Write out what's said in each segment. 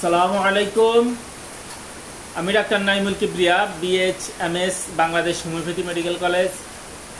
সালামু আলাইকুম। আমি doctor Naimul Kibria BH M S Bangladesh homeopathy medical college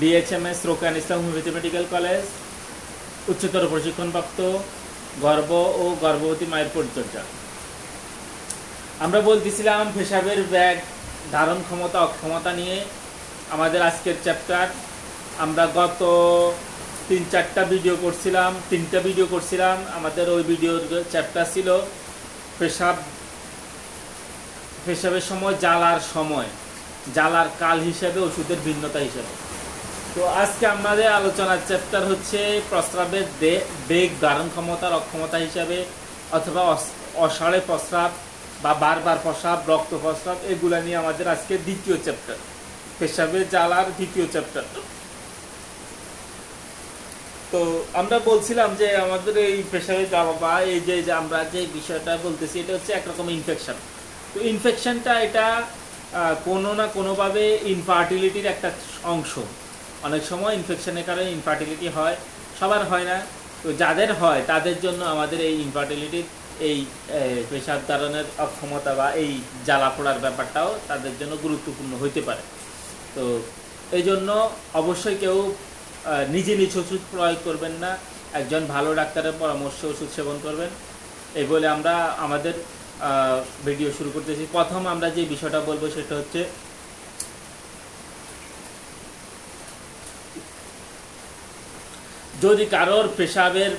BH M S Rokan Islam homeopathy medical college, উচ্চতর প্রশিক্ষণপ্রাপ্ত, গর্ভ ও গর্ভবতী মায়ের পরিচর্যা। আমরা বলতেছিলাম, পেশাবের ব্যাগ, ধারণ ক্ষমতা, অক্ষমতা নিয়ে আমাদের আজকের চ্যাপ্টার। আমরা গত তিন চারটা ভিডিও করছিলাম, তিনটা ভিডিও করছিলাম। আমাদের ওই ভিডিওর চ্যাপ্টার ছিল পেশাব, পেশাবের সময় জ্বালার সময়, জ্বালার কাল হিসেবে ওষুধের ভিন্নতা হিসেবে। তো আজকে আমাদের আলোচনার চ্যাপ্টার হচ্ছে প্রস্রাবের বেগ ধারণ ক্ষমতার অক্ষমতা হিসাবে অথবা অস- অসাড়ে প্রস্রাব বা বারবার প্রস্রাব, রক্ত প্রস্রাব, এগুলা নিয়ে আমাদের আজকে দ্বিতীয় চ্যাপ্টার পেশাবের জ্বালার দ্বিতীয় চ্যাপ্টার তো আমরা বলছিলাম যে আমাদের এই পেশাবের জ্বালা বা এই যে আমরা যে বিষয়টা বলতেছি, এটা হচ্ছে একরকম ইনফেকশন তো ইনফেকশনটা এটা কোনো না কোনোভাবে ইনফার্টিলিটির একটা অংশ। অনেক সময় ইনফেকশনের কারণে ইনফার্টিলিটি হয়, সবার হয় না। তো যাদের হয়, তাদের জন্য আমাদের এই ইনফার্টিলিটির এই পেশাব ধারণের অক্ষমতা বা এই জ্বালা পোড়ার ব্যাপারটাও তাদের জন্য গুরুত্বপূর্ণ হইতে পারে। তো এই জন্য অবশ্যই কেউ নিজে নিজ ওষুধ প্রয়োগ করবেন না, একজন ভালো ডাক্তারের পরামর্শ ওষুধ সেবন করবেন। এই বলে আমরা আমাদের ভিডিও শুরু করতেছি। প্রথম আমরা যে বিষয়টা বলব সেটা হচ্ছে, যদি কারোর পেশাবের,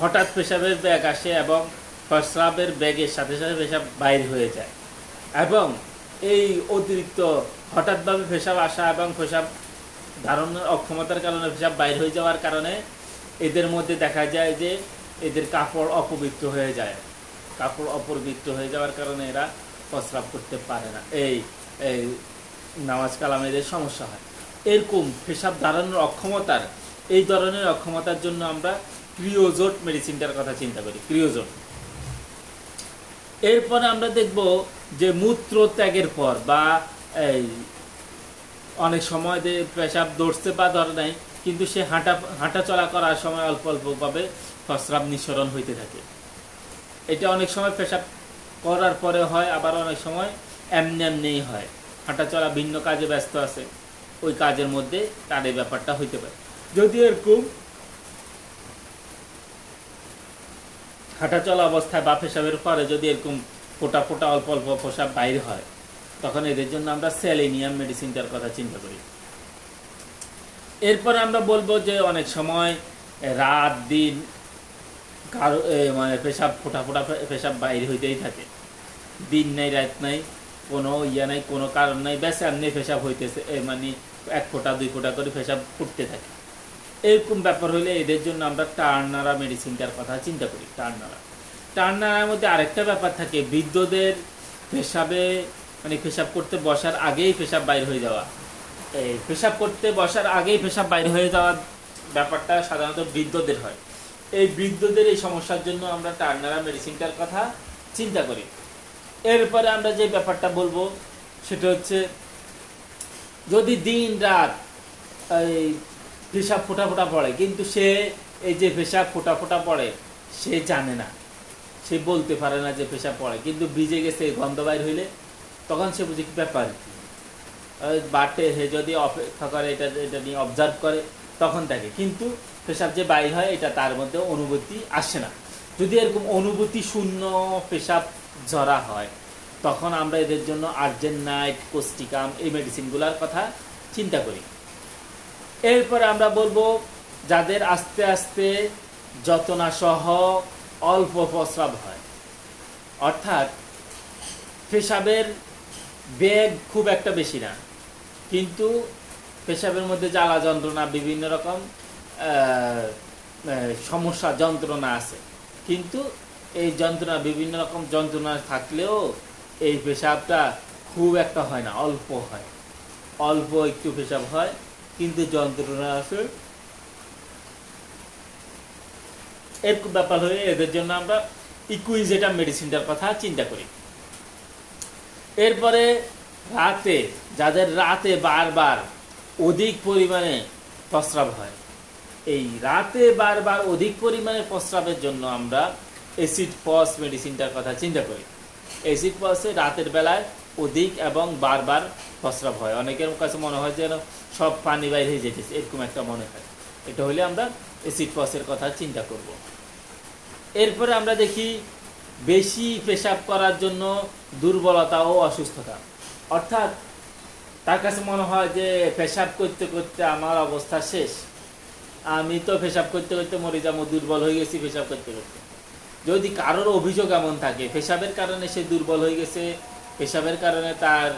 হঠাৎ পেশাবের ব্যাগ আসে এবং প্রস্রাবের ব্যাগের সাথে সাথে পেশাব বাইর হয়ে যায়, এবং এই অতিরিক্ত হঠাৎভাবে পেশাব আসা এবং পেশাব ধারণের অক্ষমতার কারণে পেশাব বাইর হয়ে যাওয়ার কারণে এদের মধ্যে দেখা যায় যে এদের কাপড় অপবিত্র হয়ে যায়। কাপড় অপবিত্র হয়ে যাওয়ার কারণে এরা প্রস্রাব করতে পারে না। এই এই নামাজ কালামে এদের সমস্যা হয়। এরকম পেশাব ধারণের অক্ষমতার, এই ধরনের অক্ষমতার জন্য আমরা ক্রিওজোট মেডিসিনটার কথা চিন্তা করি, ক্রিওজোট। এরপরে আমরা দেখব যে মূত্র ত্যাগের পর বা এই অনেক সময় যে পেশাব দৌড়তে বা ধরে নাই, কিন্তু সে হাঁটা হাঁটা চলা করার সময় অল্প অল্পভাবে প্রস্রাব নিঃসরণ হইতে থাকে। এটা অনেক সময় পেশাব করার পরে হয়, আবার অনেক সময় এমনি এমনিই হয়। হাঁটা চলা ভিন্ন কাজে ব্যস্ত আছে, ওই কাজের মধ্যে তার এই ব্যাপারটা হইতে পারে। যদি এরকম হাঁটা চলা অবস্থায় বা পেশাবের পরে যদি এরকম ফোটা ফোটা অল্প অল্প পেশাব বাইর হয় তখন এদের জন্য আমরা সেলেনিয়াম মেডিসিনটার কথা চিন্তা করি। এরপর আমরা বলব যে অনেক সময় রাত, দিন কারও মানে পেশাব, ফোটা ফোটা পেশাব বাইরে হইতেই থাকে। দিন নাই, রাত নাই, কোনো ইয়া নাই, কোনো কারণ নাই, ব্যাস এমনি পেশাব হইতেছে মানে এক ফোঁটা, দুই ফোঁটা করে পেশাব ফুটতে থাকে। এরকম ব্যাপার হলে এদের জন্য আমরা টার্নারা মেডিসিনটার কথা চিন্তা করি, টার্নারা। টার্নারার মধ্যে আরেকটা ব্যাপার থাকে, বৃদ্ধদের পেশাবে মানে পেশাব করতে বসার আগেই পেশাব বাইর হয়ে যাওয়া। এই পেশাব করতে বসার আগেই পেশাব বাইর হয়ে যাওয়ার ব্যাপারটা সাধারণত বৃদ্ধদের হয়। এই বৃদ্ধদের এই সমস্যার জন্য আমরা টার্নারা মেডিসিনটার কথা চিন্তা করি। এরপরে আমরা যে ব্যাপারটা বলব, সেটা হচ্ছে যদি দিন রাত এই পেশাব ফোটা ফোটা পড়ে, কিন্তু সে এই যে পেশাব ফোটা ফোটা পড়ে, সে জানে না। সে বলতে পারে না যে পেশাব পড়ে, কিন্তু ভিজে গেছে, গন্ধ বাইর হইলে তখন সে বুঝে ব্যাপার? কি বাটে হে যদি অপেক্ষা করে, এটা এটা নিয়ে অবজার্ভ করে, তখন দেখে। কিন্তু পেশাব যে বাইর হয়, এটা তার মধ্যে অনুভূতি আসে না। যদি এরকম অনুভূতি শূন্য পেশাব ঝরা হয়, তখন আমরা এদের জন্য আর্জেন্নাইট কোস্টিকাম এই মেডিসিনগুলোর কথা চিন্তা করি। এরপরে আমরা বলব, যাদের আস্তে আস্তে যতনা সহ অল্প প্রস্রাব হয়, অর্থাৎ পেশাবের বেগ খুব একটা বেশি না। কিন্তু পেশাবের মধ্যে জ্বালা যন্ত্রণা, বিভিন্ন রকম সমস্যা, যন্ত্রণা আছে। কিন্তু এই যন্ত্রণা, বিভিন্ন রকম যন্ত্রণা থাকলেও এই পেশাবটা খুব একটা হয় না, অল্প হয়। অল্প একটু পেশাব হয়, কিন্তু যন্ত্রণা আছে। এরকম ব্যাপার হয়ে এদের জন্য আমরা ইকুইজেটা মেডিসিনটার কথা চিন্তা করি। এরপরে রাতে, যাদের রাতে বারবার অধিক পরিমাণে প্রস্রাব হয়, এই রাতে বারবার অধিক পরিমাণে প্রস্রাবের জন্য আমরা অ্যাসিড ফস মেডিসিনটার কথা চিন্তা করি। অ্যাসিড ফসে রাতের বেলায় অধিক এবং বারবার প্রস্রাব হয়। অনেকের কাছে মনে হয় যেন সব পানি বাইরে হয়ে যেতেছে, এরকম একটা মনে হয়। এটা হলে আমরা অ্যাসিড ফসের কথা চিন্তা করব। এরপরে আমরা দেখি বেশি পেশাব করার জন্য দুর্বলতা ও অসুস্থতা। অর্থাৎ তার কাছে মনে হয় যে পেশাব করতে করতে আমার অবস্থা শেষ। আমি তো পেশাব করতে করতে মরে যাব, দুর্বল হয়ে গেছি পেশাব করতে করতে। যদি কারোর অভিযোগ এমন থাকে, পেশাবের কারণে সে দুর্বল হয়ে গেছে, পেশাবের কারণে তার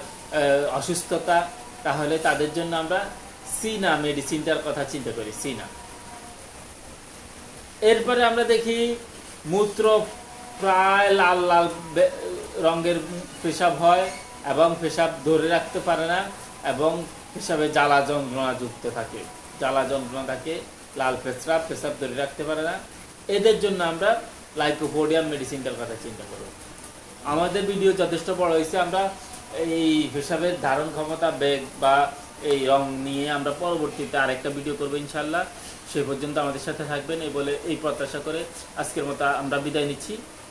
অসুস্থতা, তাহলে তাদের জন্য আমরা সিনা মেডিসিনটার কথা চিন্তা করি, সিনা। এরপরে আমরা দেখি মূত্র প্রায় লাল লাল রঙের পেশাব হয় এবং পেশাব ধরে রাখতে পারে না এবং পেশাবে জ্বালা যন্ত্রণা যুক্ত থাকে। জ্বালা যন্ত্রণা থাকে, লাল পেশাব পেশাব ধরে রাখতে পারে না। এদের জন্য আমরা লাইকোপোডিয়াম মেডিসিনটার কথা চিন্তা করব। আমাদের ভিডিও যথেষ্ট বড় হয়েছে। আমরা এই পেশাবের ধারণ ক্ষমতা, বেগ বা এই রং নিয়ে আমরা পরবর্তীতে আরেকটা ভিডিও করব ইনশাল্লাহ সে পর্যন্ত আমাদের সাথে থাকবেন। এই বলে এই প্রত্যাশা করে আজকের মতো আমরা বিদায় নিচ্ছি।